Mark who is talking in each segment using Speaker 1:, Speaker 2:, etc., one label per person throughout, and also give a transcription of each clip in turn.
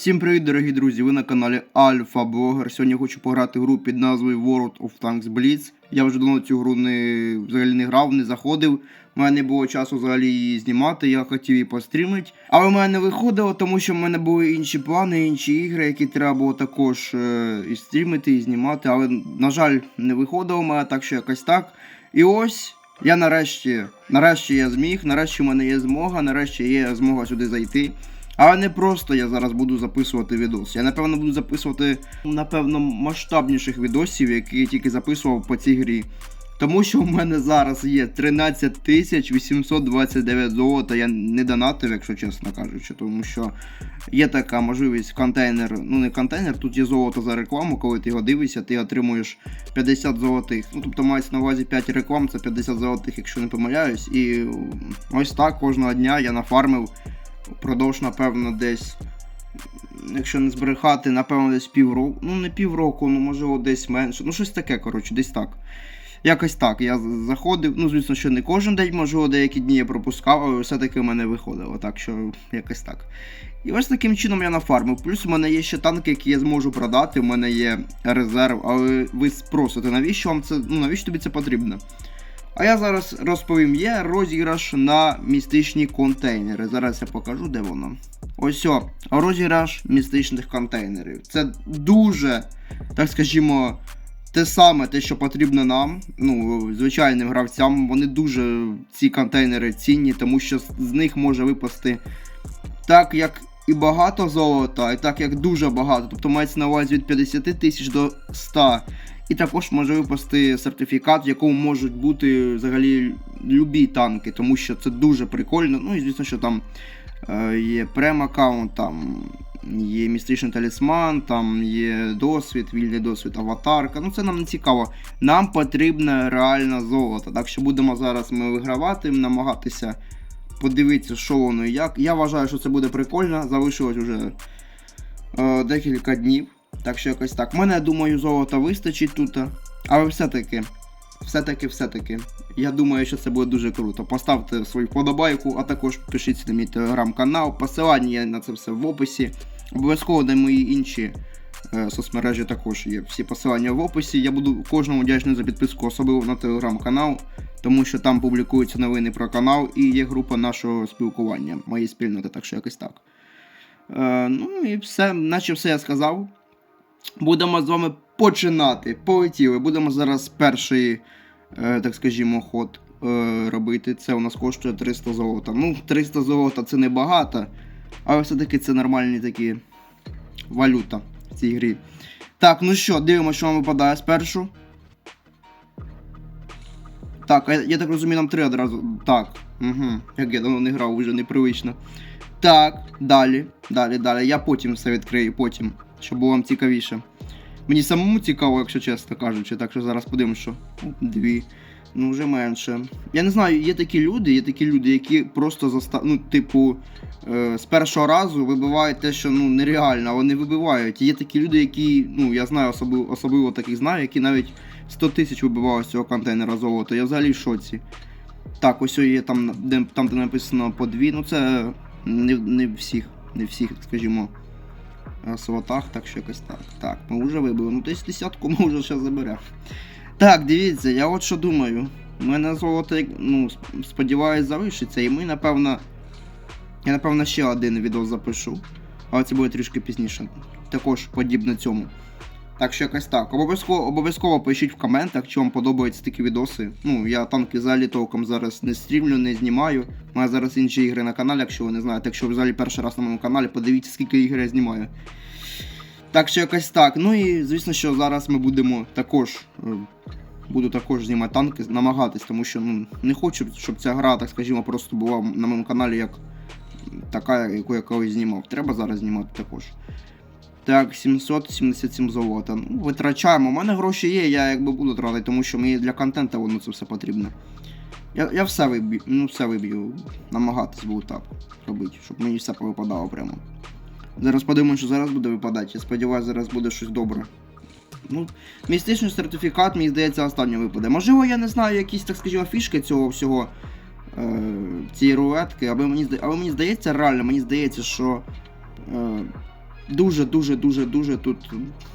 Speaker 1: Всім привіт, дорогі друзі! Ви на каналі Альфа Блогер. Сьогодні хочу пограти гру під назвою World of Tanks Blitz. Я вже давно цю гру не, взагалі не грав, не заходив. У мене не було часу взагалі її знімати, я хотів її пострімити. Але в мене не виходило, тому що в мене були інші плани, інші ігри, які треба було також е, і стрімити, і знімати. Але, на жаль, не виходило в мене, так що якось так. І ось. Я нарешті, нарешті я зміг, нарешті в мене є змога, нарешті є змога сюди зайти. Але не просто я зараз буду записувати відос. Я напевно буду записувати напевно масштабніших відосів, які я тільки записував по цій грі. Тому що в мене зараз є 13 829 золота. Я не донатив, якщо чесно кажучи, тому що є така можливість контейнер, ну не контейнер, тут є золото за рекламу, коли ти його дивишся, ти отримуєш 50 золотих. Ну тобто мається на увазі 5 реклам, це 50 золотих, якщо не помиляюсь. І ось так кожного дня я нафармив впродовж, напевно, десь. Якщо не збрехати, напевно, десь півроку. Ну, не півроку, ну можливо, десь менше. Ну, щось таке, коротше, десь так. Якось так. Я заходив. Ну, звісно, що не кожен день, можливо, деякі дні я пропускав, але все-таки в мене виходило. Так що якось так. І ось таким чином я нафармив. Плюс у мене є ще танки, які я зможу продати. У мене є резерв, але ви спросите, навіщо вам це. Ну, навіщо тобі це потрібно? А я зараз розповім, є розіграш на містичні контейнери. Зараз я покажу, де воно. Ось о, розіграш містичних контейнерів. Це дуже, так скажімо, те саме, те, що потрібно нам, ну, звичайним гравцям. Вони дуже ці контейнери цінні, тому що з- них може випасти так, як і багато золота, і так як дуже багато. Тобто мається на увазі від 50 тисяч до 100. І також може випасти сертифікат, в якому можуть бути взагалі любі танки, тому що це дуже прикольно. Ну і звісно, що там е, є прем-аккаунт, там є містичний талісман, там є досвід, вільний досвід, аватарка. Ну це нам не цікаво. Нам потрібне реально золото. Так що будемо зараз ми вигравати, намагатися подивитися, що воно і як. Я вважаю, що це буде прикольно. Залишилось вже е, декілька днів. Так що якось так. Мене, думаю, золота вистачить тут. Але все-таки, все-таки, все-таки. Я думаю, що це буде дуже круто. Поставте свою вподобайку, а також пишіть на мій телеграм-канал. Посилання є на це все в описі. Обов'язково на мої інші е, соцмережі також є всі посилання в описі. Я буду кожному вдячний за підписку, особливо на телеграм-канал, тому що там публікуються новини про канал і є група нашого спілкування, моєї спільноти, так що якось так. Е, ну і все, наче все я сказав. Будемо з вами починати. Полетіли. Будемо зараз перший, е, так скажімо, ход е, робити. Це у нас коштує 300 золота. Ну, 300 золота це не багато, але все-таки це нормальні такі валюта в цій грі. Так, ну що, дивимося, що вам випадає спершу. Так, я, так розумію, нам три одразу. Так. Угу. Як я давно не грав, вже непривично. Так, далі, далі, далі. Я потім все відкрию, потім, щоб було вам цікавіше. Мені самому цікаво, якщо чесно кажучи, так що зараз подивимося, що Ну, дві. Ну, вже менше. Я не знаю, є такі люди, є такі люди, які просто заста... ну, типу, е, з першого разу вибивають те, що ну, нереально, вони вибивають. Є такі люди, які, ну, я знаю, особливо, особливо таких знаю, які навіть 100 тисяч вибивають з цього контейнера золота. Я взагалі в шоці. Так, ось є там, де, там, де написано по дві. Ну це не, не всіх, не всіх, скажімо, е, слотах, так що якось так. Так, ми вже вибили. Ну десь десятку ми вже ще заберемо. Так, дивіться, я от що думаю. У мене золото, ну, сп- сподіваюсь, залишиться, і ми, напевно. Я, напевно, ще один відео запишу. Але це буде трішки пізніше. Також подібно цьому. Так що якось так. Обов'язково обов'язково пишіть в коментах, чи вам подобаються такі відоси. Ну, я танки взагалі толком зараз не стрімлю, не знімаю. У мене зараз інші ігри на каналі, якщо ви не знаєте. Якщо ви взагалі перший раз на моєму каналі, подивіться, скільки ігор я знімаю. Так що якось так. Ну і звісно, що зараз ми будемо також. е, Буду також знімати танки, намагатись, тому що ну, не хочу, щоб ця гра, так скажімо, просто була на моєму каналі як така, яку я колись знімав. Треба зараз знімати також. Так, 777 золота. Ну, витрачаємо. У мене гроші є, я якби буду тратити, тому що мені для контенту воно це все потрібно. Я, я все виб'ю, ну все виб'ю. Намагатись буду так робити, щоб мені все повипадало прямо. Зараз подивимося, що зараз буде випадати. Я сподіваюся, зараз буде щось добре. Ну, містичний сертифікат, мені здається, останнє випаде. Можливо, я не знаю якісь, так скажімо, фішки цього всього. Е, цієї рулетки, але мені, але мені здається, реально, мені здається, що. Е, дуже, дуже, дуже, дуже тут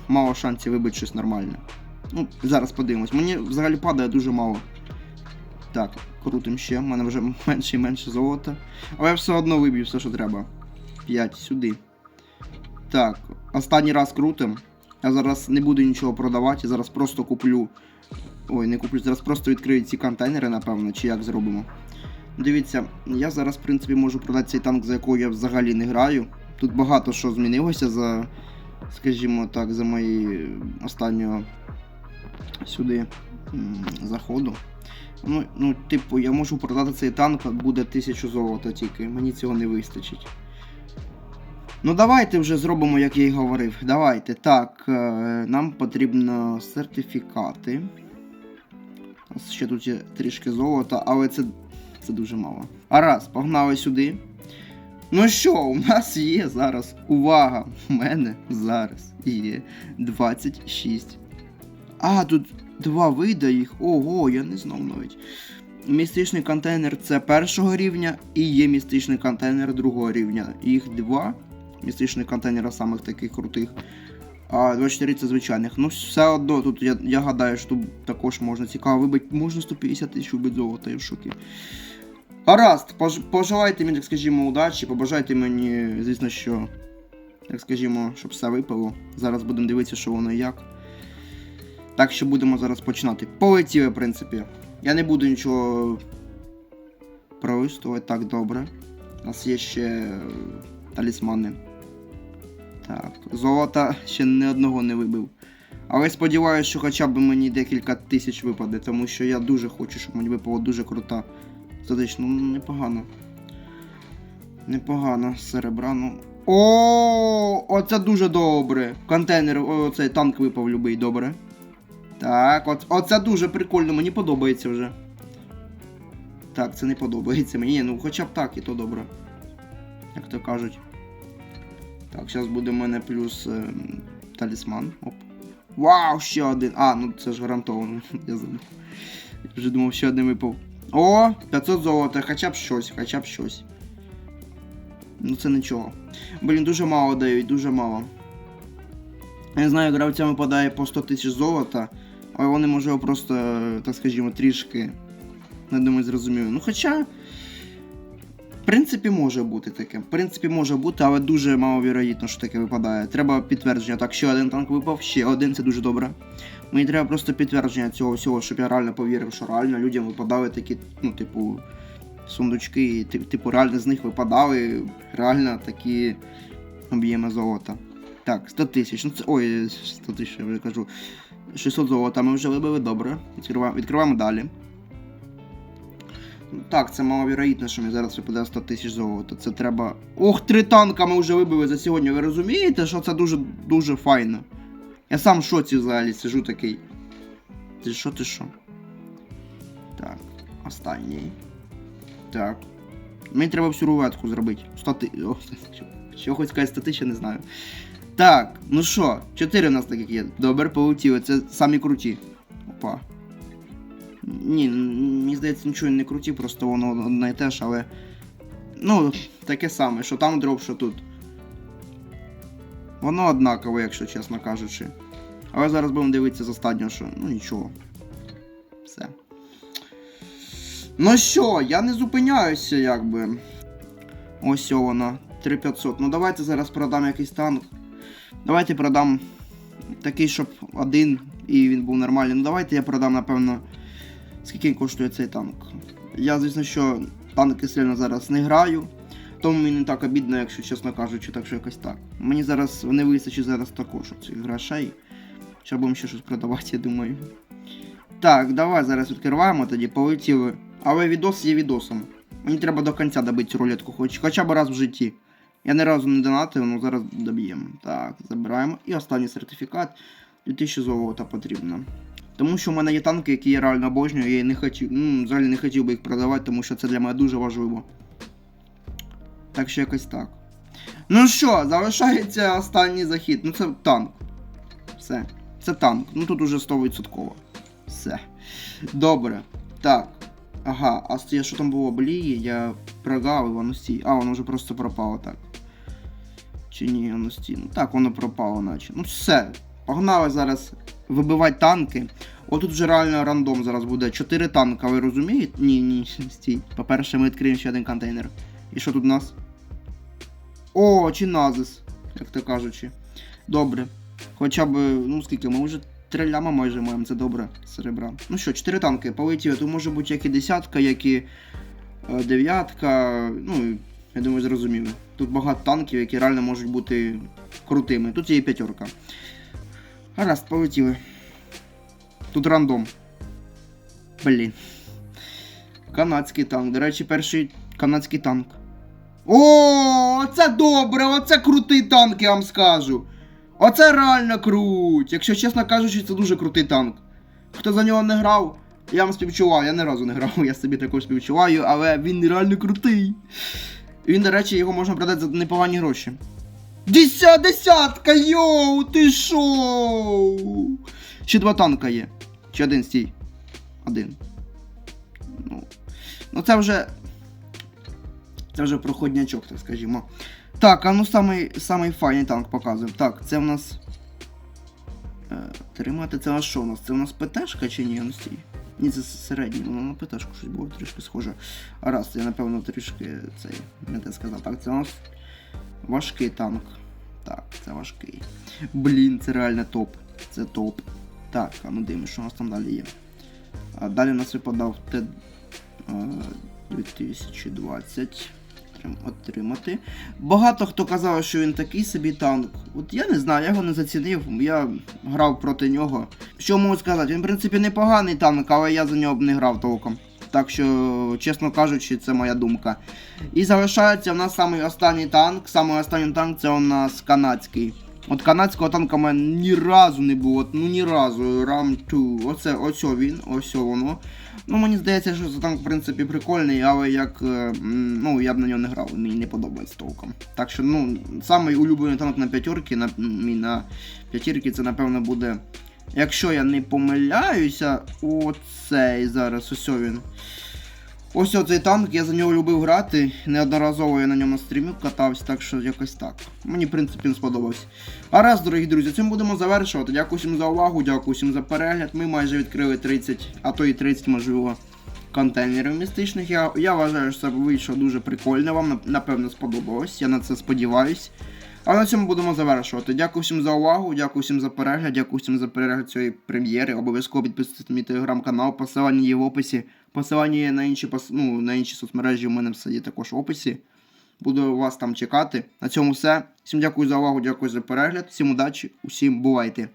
Speaker 1: мало шансів вибити щось нормальне. Ну, зараз подивимось. Мені взагалі падає дуже мало. Так, крутим ще, в мене вже менше і менше золота. Але я все одно виб'ю все, що треба. 5 сюди. Так, останній раз крутим. Я зараз не буду нічого продавати, я зараз просто куплю. Ой, не куплю, зараз просто відкрию ці контейнери, напевно, чи як зробимо. Дивіться, я зараз, в принципі, можу продати цей танк, за якого я взагалі не граю. Тут багато що змінилося за, скажімо так, за мої останнього сюди заходу. Ну, ну, типу, я можу продати цей танк, буде 1000 золота тільки, мені цього не вистачить. Ну, давайте вже зробимо, як я й говорив. Давайте. Так, е, нам потрібно сертифікати. У нас ще тут є трішки золота, але це, це дуже мало. А раз, погнали сюди. Ну що, у нас є зараз. Увага! У мене зараз є 26. А, тут два вида їх. Ого, я не знав навіть. Містичний контейнер це першого рівня і є містичний контейнер другого рівня. Їх два. Містичних контейнера самих таких крутих. А 24 це звичайних. Ну, все одно, тут я, я гадаю, що тут також можна цікаво вибити. Можна 150 тисяч вибити золота, я в шокі. Гаразд, пожелайте мені, так скажімо, удачі, побажайте мені, звісно, що, так скажімо, щоб все випало. Зараз будемо дивитися, що воно і як. Так що будемо зараз починати. Полетіли, в принципі. Я не буду нічого пролистувати так добре. У нас є ще е, талісмани. Так, золота ще ні одного не вибив. Але сподіваюся, що хоча б мені декілька тисяч випаде, тому що я дуже хочу, щоб мені випала дуже крута. Задич, ну непогано. Непогано, серебра, ну. О, оце дуже добре. Контейнер, о, цей танк випав любий, добре. Так, от, оце дуже прикольно, мені подобається вже. Так, це не подобається мені, ну хоча б так, і то добре. Як то кажуть. Так, зараз буде в мене плюс е, талісман. Оп. Вау, ще один. А, ну це ж гарантовано. Я забув. Я вже думав, ще один випав. О, 500 золота, хоча б щось, хоча б щось. Ну це нічого. Блін, дуже мало дають, дуже мало. Я знаю, гравцям випадає по 100 тисяч золота, але вони, можливо, просто, так скажімо, трішки. Не думаю, зрозуміло. Ну хоча. В принципі, може бути таке. В принципі, може бути, але дуже маловірогідно, що таке випадає. Треба підтвердження. Так, ще один танк випав, ще один, це дуже добре. Мені треба просто підтвердження цього всього, щоб я реально повірив, що реально людям випадали такі, ну, типу, сундучки, типу, реально з них випадали реально такі об'єми золота. Так, 100 тисяч. Ну це. Ой, 100 тисяч, я вже кажу. 600 золота ми вже вибили, добре. Відкриваємо, відкриваємо далі. Так, це маловірогідно, що мені зараз випаде 100 тисяч золота. Це треба. Ох, три танка ми вже вибили за сьогодні. Ви розумієте, що це дуже дуже файно. Я сам в шоці взагалі сижу такий. Ти що, ти що? Так, останній. Так. Мені треба всю рулетку зробити. 100 ти... О, що- хоч сказати 100 тисяч, не знаю. Так, ну що, 4 у нас таких є. Добре, полетіли. Це самі круті. Опа. Ні, мені здається, нічого не круті, просто воно одне і те ж, але. Ну, таке саме, що там дроп, що тут. Воно однаково, якщо чесно кажучи. Але зараз будемо дивитися з останнього, що. Ну нічого. Все. Ну що, я не зупиняюся, якби. Ось вона. 3500. Ну давайте зараз продам якийсь танк. Давайте продам такий, щоб один і він був нормальний. Ну давайте я продам, напевно. Скільки коштує цей танк? Я, звісно, що танки сильно зараз не граю. Тому мені не так обідно, якщо чесно кажучи, так що якось так. Мені зараз не вистачить зараз також цих грошей. Ще будемо ще щось продавати, я думаю. Так, давай зараз відкриваємо тоді, полетіли. Але відос є відосом. Мені треба до кінця добити цю рулетку, хоч, хоча б раз в житті. Я ні разу не донатив, але зараз доб'ємо. Так, забираємо. І останній сертифікат. 2000 золота потрібно. Тому що в мене є танки, які я реально обожнюю, я не хотів, ну, взагалі не хотів би їх продавати, тому що це для мене дуже важливо. Так що якось так. Ну що, залишається останній захід. Ну це танк. Все. Це танк. Ну тут уже 100%. Все. Добре. Так. Ага, а що там було? Блі, я прогавив, воно стій. А, воно вже просто пропало так. Чи ні, ну стій. Ну так, воно пропало, наче. Ну все. Погнали зараз вибивати танки. Отут вже реально рандом зараз буде. Чотири танка, ви розумієте? Ні, ні, стій. По-перше, ми відкриємо ще один контейнер. І що тут у нас? О, чи назис, як то кажучи. Добре. Хоча б, ну скільки, ми вже три ляма майже маємо, це добре, серебра. Ну що, чотири танки полетіли. Тут може бути як і десятка, як і е, дев'ятка. Ну, я думаю, зрозуміло. Тут багато танків, які реально можуть бути крутими. Тут є і п'ятерка. Гаразд, полетіли. Тут рандом. Блін. Канадський танк. До речі, перший канадський танк. О, це добре! Оце крутий танк, я вам скажу. Оце реально круть. Якщо чесно кажучи, це дуже крутий танк. Хто за нього не грав, я вам співчуваю. Я ні разу не грав, я собі також співчуваю, але він реально крутий. Він, до речі, його можна продати за непогані гроші. Деся, десятка, йоу, ти шоу! Ще два танка є. Чи один стій. Один. Ну, ну це вже. Це вже проходнячок, так скажімо. Так, а ну самий, самий файний танк показуємо. Так, це в нас. Е, тримати це у нас що у нас? Це у нас ПТшка чи ні? Ну, стій. Ні, це середній, воно на ПТшку щось було трішки схоже. А раз, я напевно трішки цей не те сказав. Так, це у нас важкий танк. Так, це важкий. Блін, це реально топ. Це топ. Так, а ну дивимось, що у нас там далі є. А далі у нас випадав Т 2020. Отримати. Багато хто казав, що він такий собі танк. От я не знаю, я його не зацінив, я грав проти нього. Що можу сказати? Він, в принципі, непоганий танк, але я за нього б не грав толком. Так що, чесно кажучи, це моя думка. І залишається в нас самий останній танк. Самий останній танк це у нас канадський. От канадського танка в мене ні разу не було, ну ні разу. Ram 2. Оце, ось він, ось воно. Ну мені здається, що це танк в принципі прикольний, але як. е, Ну, я б на нього не грав, мені не подобається толком. Так що, ну, самий улюблений танк на п'ятерки, на, на п'ятірки, це напевно буде. Якщо я не помиляюся, оцей зараз, ось він. Ось оцей танк, я за нього любив грати. Неодноразово я на ньому стрімі катався, так що якось так. Мені, в принципі, не сподобався. А раз, дорогі друзі, цим будемо завершувати. Дякую всім за увагу, дякую всім за перегляд. Ми майже відкрили 30, а то і 30, можливо, контейнерів містичних. Я, я вважаю, що це вийшло дуже прикольно. Вам напевно сподобалось. Я на це сподіваюсь. А на цьому будемо завершувати. Дякую всім за увагу, дякую всім за перегляд, дякую всім за перегляд цієї прем'єри. Обов'язково підписуйтесь на мій телеграм-канал, посилання є в описі. Посилання є на інші, ну, на інші соцмережі у мене все є також в описі. Буду вас там чекати. На цьому все. Всім дякую за увагу, дякую за перегляд, всім удачі, усім бувайте.